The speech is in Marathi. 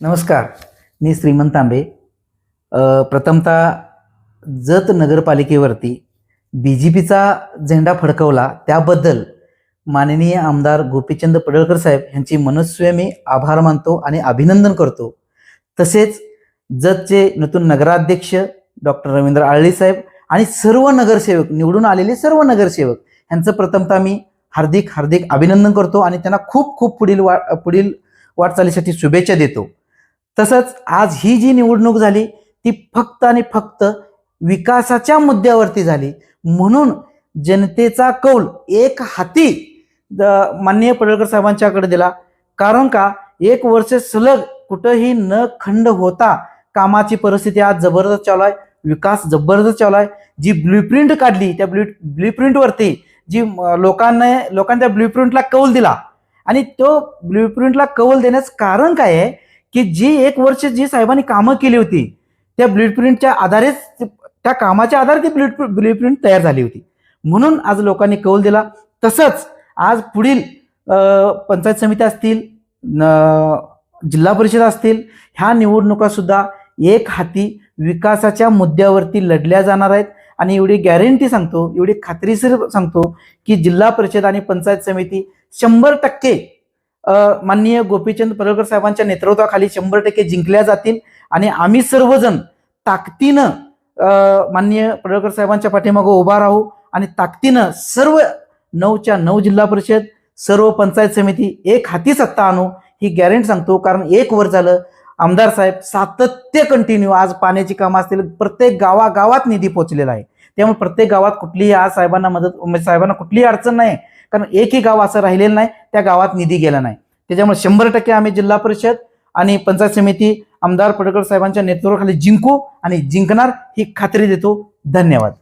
नमस्कार मी श्रीमंत तांबे. प्रथमतः जत नगरपालिकेवरती बी जे पीचा झेंडा फडकवला त्याबद्दल माननीय आमदार गोपीचंद पडळकर साहेब यांची मनस्वी मी आभार मानतो आणि अभिनंदन करतो. तसेच जतचे नूतन नगराध्यक्ष डॉक्टर रवींद्र आळळी साहेब आणि सर्व नगरसेवक निवडून आलेले सर्व नगरसेवक यांचं प्रथमतः मी हार्दिक हार्दिक अभिनंदन करतो आणि त्यांना खूप खूप पुढील वा पुढील वाटचालीसाठी शुभेच्छा देतो. तसंच आज ही जी निवडणूक झाली ती फक्त आणि फक्त विकासाच्या मुद्द्यावरती झाली. म्हणून जनतेचा कौल एक हाती द- माननीय पडळकर साहेबांच्याकडे दिला. कारण का? एक वर्ष सलग कुठंही न खंड होता कामाची परिस्थिती आज जबरदस्त चालू आहे. विकास जबरदस्त चालू आहे. जी ब्ल्यूप्रिंट काढली त्या ब्ल्यू ब्ल्यूप्रिंटवरती जी लोकांना लोकांनी त्या ब्ल्यूप्रिंटला कौल दिला. आणि तो ब्ल्यूप्रिंटला कौल देण्याचं कारण काय आहे? की जी एक वर्ष जी साहेबांनी कामं केली होती त्या ब्ल्यूप्रिंटच्या आधारेच त्या कामाच्या आधारे ती ब्ल्यू ब्ल्यूप्रिंट तयार झाली होती. म्हणून आज लोकांनी कौल दिला. तसंच आज पुढील पंचायत समित्या असतील जिल्हा परिषद असतील ह्या निवडणुका सुद्धा एक हाती विकासाच्या मुद्द्यावरती लढल्या जाणार आहेत. आणि एवढी गॅरंटी सांगतो एवढी खात्रीशीर सांगतो की जिल्हा परिषद आणि पंचायत समिती शंभर टक्के माननीय गोपीचंद पडळकर साहेबांच्या नेतृत्वाखाली शंभर टक्के जिंकल्या जातील आणि आम्ही सर्वजण ताकदीनं माननीय पडळकर साहेबांच्या पाठीमागं उभा राहू आणि ताकदीनं सर्व नऊच्या नऊ जिल्हा परिषद सर्व पंचायत समिती एक हाती सत्ता आणू ही गॅरंटी सांगतो. कारण एक वर झालं आमदार साहेब सातत्य कंटिन्यू आज पाण्याची कामं असतील. प्रत्येक गावागावात निधी पोहोचलेला आहे. त्यामुळे प्रत्येक गावात कुठलीही आज साहेबांना मदत साहेबांना कुठलीही अडचण नाही. कारण एकही गाव असं राहिलेलं नाही त्या गावात निधी गेला नाही. त्याच्यामुळे शंभर टक्के आम्ही जिल्हा परिषद आणि पंचायत समिती आमदार पडकर साहेबांच्या नेतृत्वाखाली जिंकू आणि जिंकणार ही खात्री देतो. धन्यवाद.